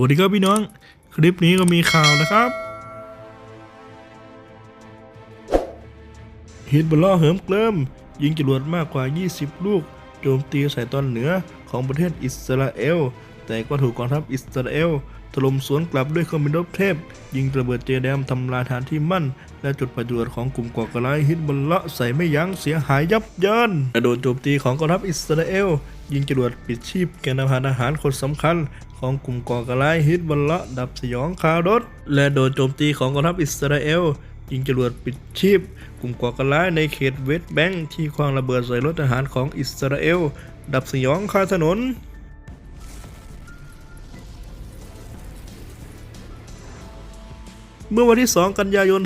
วัสดีครับพี่น้อง คลิปนี้ก็มีข่าวนะครับฮิตบอลล่อเหิมเกลิม ยิงจรวดมากกว่า 20 ลูก โจมตีใส่ตอนเหนือของประเทศอิสราเอล แต่ก็ถูกกองทัพอิสราเอลถล่มสวนกลับด้วยเครื่องบินรบเทพ ยิงระเบิดเจแดมทำลายฐานที่มั่น และจุดประจุของกลุ่มก่อการร้ายฮิตบอลล่อใส่ไม่ยั้งเสียหายยับเยินและโดนโจมตีของกองทัพอิสราเอล ยิงจรวดปิดชีพแกนนำทหารคนสำคัญของกลุ่มก่อการร้ายฮิตบอลละดับสยองคารถและโดนโจมตีของกองทัพอิสราเอลยิงจรวดปิดชีพ กลุ่มก่อการร้ายในเขตเวสต์แบงค์ที่คว้างระเบิดใส่รถทหารของอิสราเอล ดับสยองคาถนนเมื่อวันที่ 2 กันยายน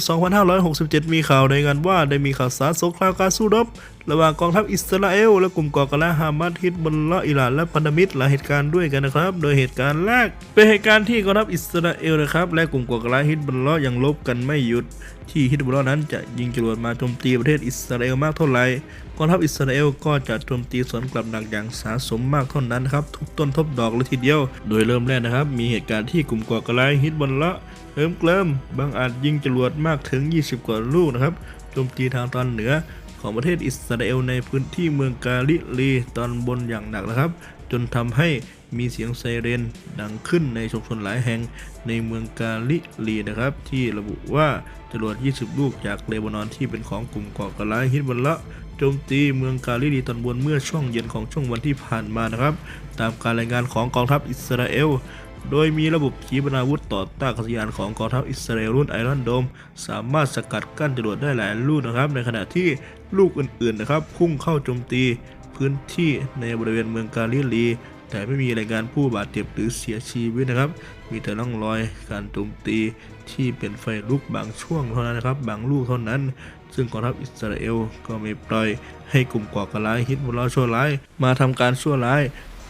2567 มีข่าวรายงานว่าได้มีข่าวสารสงครามการสู้รบ ระหว่างกองทัพอิสราเอลและกลุ่มก่อการร้ายฮามาสฮิตบอลละอิหร่านและพันธมิตรหลายเหตุการณ์ด้วยกันนะครับ โดยเหตุการณ์แรกเป็นเหตุการณ์ที่กองทัพอิสราเอลนะครับและกลุ่มก่อการร้ายฮิตบอลละยังลบกันไม่หยุด ที่ฮิตบอลละนั้นจะยิงจรวดมาโจมตีประเทศอิสราเอลมากเท่าไหร่กองทัพอิสราเอลก็จะโจมตีสวนกลับหนักอย่างสาสมมากเท่านั้นครับทุกต้นทบดอกเลยทีเดียว โดยเริ่มแรกนะครับ มีเหตุการณ์ที่กลุ่มก่อการร้ายฮิตบอลละเฮิมเกลิมบางอาจยิงจรวดมากถึง 20 กว่าลูกนะครับโจมตีทางตอนเหนือ ของประเทศอิสราเอลในพื้นที่เมืองกาลิลีตอนบนอย่างหนักนะครับ จนทำให้มีเสียงไซเรนดังขึ้นในชุมชนหลายแห่งในเมืองกาลิลีนะครับ ที่ระบุว่าจรวด 20 ลูกจากเลบานอนที่เป็นของกลุ่มก่อการร้ายฮิตบัลละโจมตีเมืองกาลิลีตอนบนเมื่อช่วงเย็นของช่วงวันที่ผ่านมานะครับ ตามการรายงานของกองทัพอิสราเอลโดยมีระบบขีปนาวุธต่อต้านอากาศยานของกองทัพอิสราเอลรุ่นไอรอนโดม สามารถสกัดกั้นจรวดได้หลายลูกนะครับ ในขณะที่ ลูกอื่นๆนะครับ พุ่งเข้าโจมตีพื้นที่ในบริเวณเมืองกาลิลี แต่ไม่มีรายงานผู้บาดเจ็บหรือเสียชีวิตนะครับ มีแต่ร่องรอยการโจมตีที่เป็นไฟลุกบางช่วงเท่านั้นนะครับ บางลูกเท่านั้น ซึ่งกองทัพอิสราเอลก็ไม่ปล่อยให้กลุ่มก่อการร้ายฮิตบุลลอชั่วร้าย มาทำการชั่วร้าย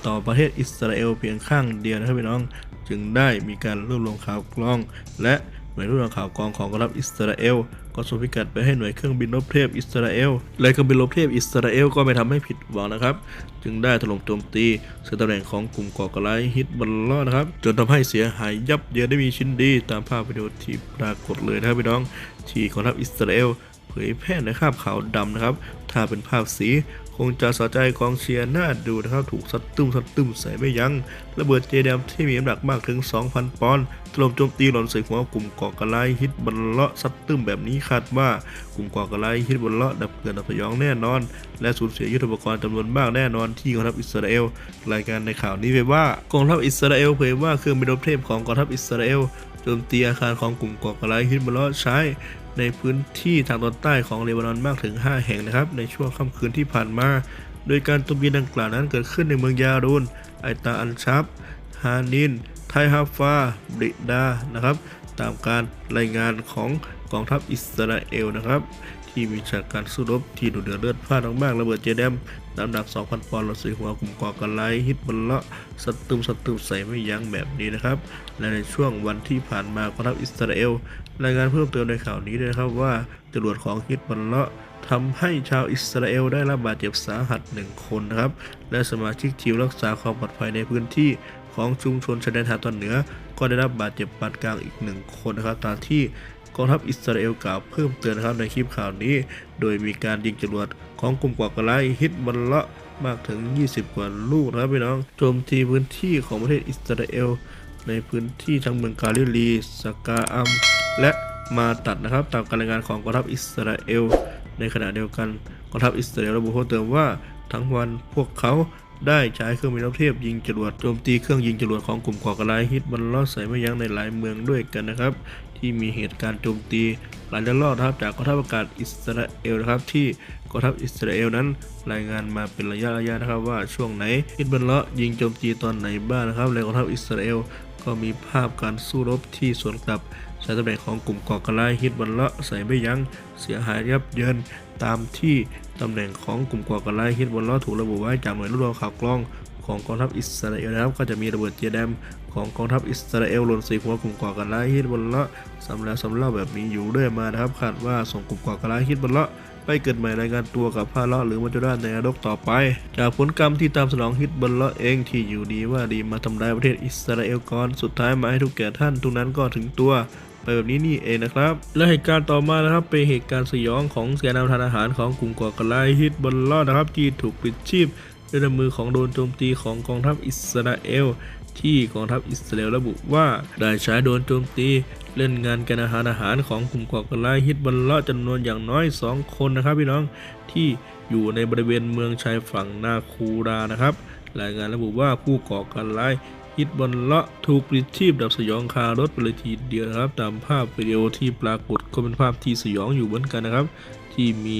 ต่อประเทศอิสราเอลเพียงข้างเดียวนะครับพี่น้อง จึงได้มีการรวบรวมข่าวกรอง และหน่วยรวบรวมข่าวกรองของกองทัพอิสราเอล ก็ส่งพิกัดไปให้หน่วยเครื่องบินรบเทพอิสราเอล และเครื่องบินรบเทพอิสราเอลก็ไม่ทำให้ผิดหวังนะครับ จึงได้ถล่มโจมตีสถานตำแหน่งของกลุ่มก่อการร้ายฮิตบัลลอนะครับ จนทำให้เสียหายยับเยินได้มีชิ้นดีตามภาพวิดีโอที่ปรากฏเลยนะครับพี่น้อง ที่กองทัพอิสราเอลเผยแพร่ในภาพขาวดำนะครับ ถ้าเป็นภาพสี คงจะสะใจกองเชียร์น่าดูนะครับถูกซัดตุ้มซัดตุ้มใส่ไม่ยัง้งระเบิดเจแดมที่มีน้ำหนักมากถึง 2,000 ปอนด์ถล่มโจมตีหล่นใส่หัวกลุ่มก่อการร้ายฮิตบัลเลาะซัดตุ้มแบบนี้คาดว่ากลุ่มก่อการร้ายฮิตบัลเลาะดับเกินดับสยองแน่นอน และสูญเสียยุทธปกรณ์จำนวนมากแน่นอนที่กองทัพอิสราเอลรายการในข่าวนี้ไว้ว่ากองทัพอิสราเอลเผยว่าเครื่องบินรบเทพของกองทัพอิสราเอลโจมตีอาคารของกลุ่มก่อการร้ายฮิตบัลเลาะใช้ ในพื้นที่ทางตอนใต้ของเลบานอนมากถึง 5 แห่งนะครับ ในช่วงค่ำคืนที่ผ่านมา โดยการตุมตีดังกล่าวนั้นเกิดขึ้นในเมืองยารูนไอตาอันชับ ฮานิน ไทฮาฟาบริดานะครับ ตามการรายงานของกองทัพอิสราเอลนะครับ ที่มีฉากการสู้รบที่ดุเดือดเลือดพล่านมากๆระเบิดเจแดมน้ำหนัก 2,000 ปอนด์เราส่หัวกลุ่มก่อการร้ายฮิตบัลเลาะสัตึมสัตึมใส่ไม่ยั้งแบบนี้นะครับ และในช่วงวันที่ผ่านมากองทัพอิสราเอลรายงานเพิ่มเติมในข่าวนี้ด้วยนะครับว่าจรวดของฮิตบัลเลาะทำให้ชาวอิสราเอลได้รับบาดเจ็บสาหัสหนึ่งคนนะครับ และสมาชิกทีมรักษาความปลอดภัยในพื้นที่ของชุมชนชายแดนทางตอนเหนือ ก็ได้รับบาดเจ็บปานกลางอีกหนึ่งคนนะครับตามที่ กองทัพอิสราเอลกล่าวเพิ่มเติมนะครับในคลิปข่าวนี้ โดยมีการยิงจรวดของกลุ่มก่อการร้ายฮิตบัลเลาะมากถึง 20 กว่าลูกนะครับพี่น้องโจมตีพื้นที่ของประเทศอิสราเอล ในพื้นที่ทั้งเมืองกาลิลีสกาอัม และมาตัดนะครับ ตามการรายงานของกองทัพอิสราเอล ในขณะเดียวกันกองทัพอิสราเอลระบุเพิ่มเติมว่าทั้งวันพวกเขาได้ใช้เครื่องบินรบเทพยิงจรวดโจมตีเครื่องยิงจรวดของกลุ่มก่อการร้ายฮิตบัลเลาะใส่ไม่ยั้งในหลายเมืองด้วยกันนะครับ ที่มีเหตุการณ์โจมตีหลายระลอกนะครับจากกองทัพอากาศอิสราเอลนะครับ ที่กองทัพอิสราเอลนั้น รายงานมาเป็นระยะระยะนะครับว่าช่วงไหนฮิตบัลเลาะยิงโจมตีตอนไหนบ้างนะครับและกองทัพอิสราเอลก็มีภาพการสู้รบที่สวนกลับใช้ตำแหน่งของกลุ่มก่อการร้ายฮิตบัลเลาะใส่ไม่ยั้งเสียหายยับเยินตามที่ตำแหน่งของกลุ่มก่อการร้ายฮิตบัลเลาะถูกระบุไว้จากหน่วยรวบรวมข่าวกล้องของกองทัพอิสราเอลนะครับก็จะมีระเบิดเจแดม ของกองทัพอิสราเอลหล่นใส่หัวกลุ่มก่อการร้ายฮิตบัลละสำแล้วสำเล่าแบบนี้อยู่เรื่อยมานะครับคาดว่าส่งกลุ่มก่อการร้ายฮิตบัลละไปเกิดใหม่รายงานตัวกับพาเลาะหรือมัจจุราชในนรกต่อไป จากผลกรรมที่ตามสนองฮิตบอลเลาะเองที่อยู่ดีว่าดีมาทำลายประเทศอิสราเอลก่อนสุดท้ายมาให้ทุกแก่ท่านทุกนั้นก็ถึงตัวไปแบบนี้นี่เองนะครับ และเหตุการณ์ต่อมานะครับเป็นเหตุการณ์สยองของแกนนำทานอาหารของกลุ่มก่อการร้ายฮิตบอลเลาะนะครับที่ถูกปิดชีพด้วยมือของโดนโจมตีของกองทัพอิสราเอล ที่กองทัพอิสราเอลระบุว่าได้ใช้โดนโจมตีเล่นงานการอาหารอาหารของกลุ่มก่อการร้ายฮิตบัลเละจำนวนอย่างน้อย 2 คนนะครับพี่น้องที่อยู่ในบริเวณเมืองชายฝั่งนาคูรานะครับ รายงานระบุว่าผู้ก่อการร้ายฮิตบัลเลาะถูกปลิดชีพดับสยองคารถไปเลยทีเดียวนะครับ ตามภาพวิดีโอที่ปรากฏก็เป็นภาพที่สยองอยู่เหมือนกันนะครับ ที่มี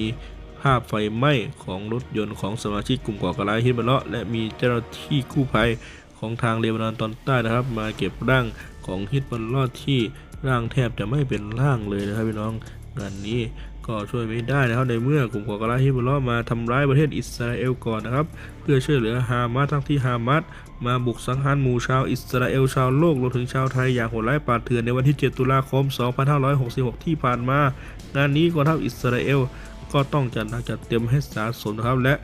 ภาพไฟไหม้ของรถยนต์ของสมาชิกกลุ่มก่อการร้ายฮิตบัลเลาะและมีเจ้าหน้าที่กู้ภัย ของทางเลบานอนตอนใต้นะครับ มาเก็บร่างของฮิตบัลลอดที่ร่างแทบจะไม่เป็นร่างเลยนะครับพี่น้องงานนี้ก็ช่วยไม่ได้นะครับในเมื่อกลุ่มก่อการร้ายฮิตบัลลอดมาทำร้ายประเทศอิสราเอลก่อนนะครับ เพื่อช่วยเหลือฮามาสทั้งที่ฮามาสมาบุกสังหารหมู่ชาวอิสราเอลชาวโลกรวมถึงชาวไทยอย่างโหดร้ายปาดเถื่อนในวันที่ 7 ตุลาคม 2566 ที่ผ่านมา งานนี้กองทัพอิสราเอลก็ต้องจัดหนักจัดเต็มให้สาสมนะครับและ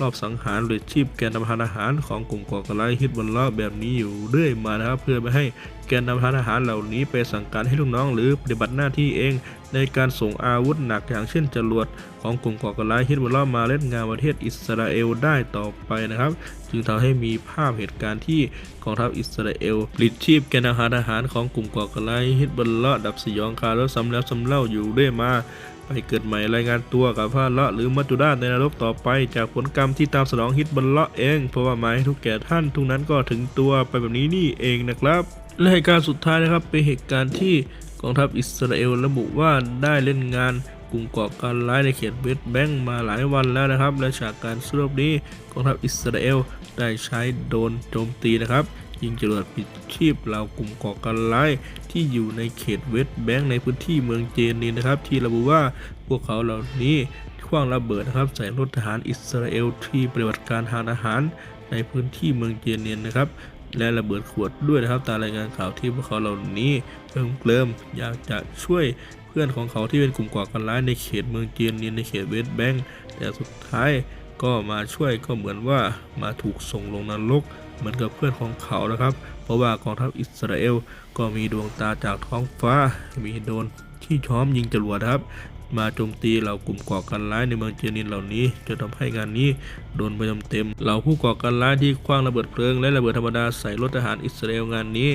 รอบสังหารหรือชีพแกนนำทานอาหารของกลุ่มก่อการร้ายฮิตบนลเละแบบนี้อยู่เรื่อยมานะครับ เพื่อไม่ให้ แกนนำทานอาหารเหล่านี้ไปสั่งการให้ลูกน้องหรือปฏิบัติหน้าที่เอง ในการส่งอาวุธหนักอย่างเช่นจรวดของกลุ่มก่อการร้ายฮิตบอลลาะมาเล่นงานประเทศอิสราเอลได้ต่อไปนะครับ จึงทำให้มีภาพเหตุการณ์ที่กองทัพอิสราเอลปลิดชีพแกนนำทานอาหารของกลุ่มก่อการร้ายฮิตบอลลาะดับสยองคารถซ้ำแล้วซ้ำเล่าอยู่เรื่อยมาไปเกิดใหม่รายงานตัวกับพระละหรือมัจจุราชในนรกต่อไป จากผลกรรมที่ตามสนองฮิตบัลละเอง เพราะว่าหมายให้ทุกแก่ท่านทุกนั้นก็ถึงตัวไปแบบนี้นี่เองนะครับ และเหตุการณ์สุดท้ายนะครับเป็นเหตุการณ์ที่กองทัพอิสราเอลระบุว่าได้เล่นงานกลุ่มก่อการร้ายในเขตเวสต์แบงก์มาหลายวันแล้วนะครับ และจากการสรุปนี้กองทัพอิสราเอลได้ใช้โดนโจมตีนะครับ ยิงจรวดปิดชีพเหล่ากลุ่มก่อการร้ายที่อยู่ในเขตเวสต์แบงก์ในพื้นที่เมืองเจนนีนะครับ ที่ระบุว่าพวกเขาเหล่านี้คว้างระเบิดนะครับใส่รถทหารอิสราเอลที่ปฏิบัติการทานอาหารในพื้นที่เมืองเจนนีนะครับ และระเบิดขวดด้วยนะครับตามรายงานข่าวที่พวกเขาเหล่านี้เพิ่มเติมอยากจะช่วยเพื่อนของเขาที่เป็นกลุ่มก่อการร้ายในเขตเมืองเจนนีในเขตเวสต์แบงก์แต่สุดท้ายก็มาช่วยก็เหมือนว่ามาถูกส่งลงนรกเหมือนกับเพื่อนของเขานะครับ เพราะว่ากองทัพอิสราเอลก็มีดวงตาจากท้องฟ้า มีโดนที่ช้อมยิงจรวดนะครับ มาโจมตีเหล่ากลุ่มก่อการร้ายในเมืองเจนินเหล่านี้จนทำให้งานนี้โดนไปเต็มๆเหล่าผู้ก่อการร้ายที่คว้างระเบิดเพลิงและระเบิดธรรมดาใส่รถทหารอิสราเอลงานนี้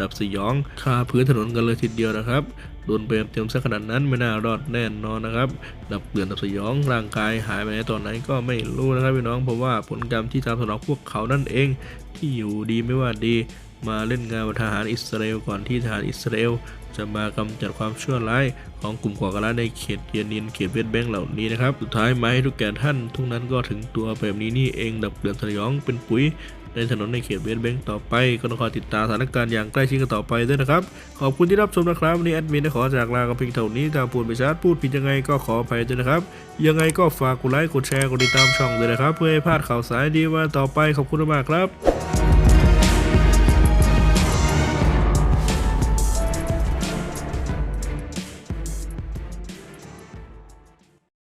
ดับสยองคาพื้นถนนกันเลยทีเดียวนะครับโดนไปเต็มซะขนาดนั้นไม่น่ารอดแน่นอนนะครับ ดับเกลื่อนดับสยองร่างกายหายไปในตอนไหนก็ไม่รู้นะครับพี่น้องเพราะว่าผลกรรมที่ตามสนองพวกเขานั่นเอง ที่อยู่ดีไม่ว่าดี มาเล่นงานทหารอิสราเอลก่อนที่ทหารอิสราเอล จะมากำจัดความชั่วร้ายของกลุ่มก่อการร้ายในเขตเยนินเขตเวสแบงก์เหล่านี้นะครับ สุดท้ายมาให้ทุกแก่ท่านทุกนั้นก็ถึงตัวแบบนี้นี่เองดับเกลื่อนสยองเป็นปุ๋ยในถนนในเขตเวสแบงก์ต่อไปก็ต้องคอยติดตามสถานการณ์อย่างใกล้ชิดกันต่อไปด้วยนะครับ ขอบคุณที่รับชมนะครับวันนี้แอดมินได้ขอจากลากันเพียงเท่านี้ถ้าพูดไปชัดพูดผิดยังไงก็ขออภัยด้วยนะครับ ยังไงก็ฝากกดไลค์กดแชร์กดติดตามช่องเลยนะครับ เพื่อให้พลาดข่าวสารดีวันต่อไปขอบคุณมากครับ